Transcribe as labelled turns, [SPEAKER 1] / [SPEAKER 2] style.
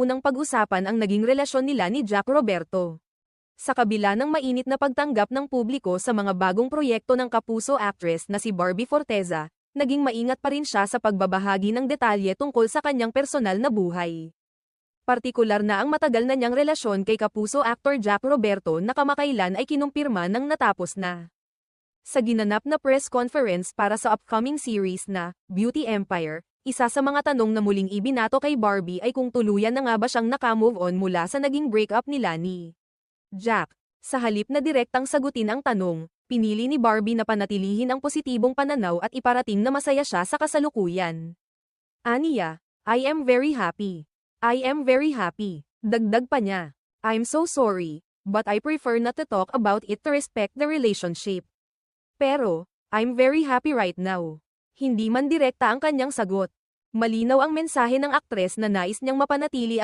[SPEAKER 1] munang pag-usapan ang naging relasyon nila ni Jack Roberto. Sa kabila ng mainit na pagtanggap ng publiko sa mga bagong proyekto ng kapuso actress na si Barbie Forteza, naging maingat pa rin siya sa pagbabahagi ng detalye tungkol sa kanyang personal na buhay. Partikular na ang matagal na niyang relasyon kay kapuso actor Jack Roberto na kamakailan ay kinumpirma ng natapos na. Sa ginanap na press conference para sa upcoming series na Beauty Empire, isa sa mga tanong na muling ibinato kay Barbie ay kung tuluyan na nga ba siyang nakamove on mula sa naging breakup nila ni Jack. Sa halip na direktang sagutin ang tanong, pinili ni Barbie na panatilihin ang positibong pananaw at iparating na masaya siya sa kasalukuyan. Aniya, I am very happy. I am very happy. Dagdag pa niya. I'm so sorry, but I prefer not to talk about it to respect the relationship. Pero, I'm very happy right now. Hindi man direkta ang kanyang sagot. Malinaw ang mensahe ng aktres na nais niyang mapanatili ang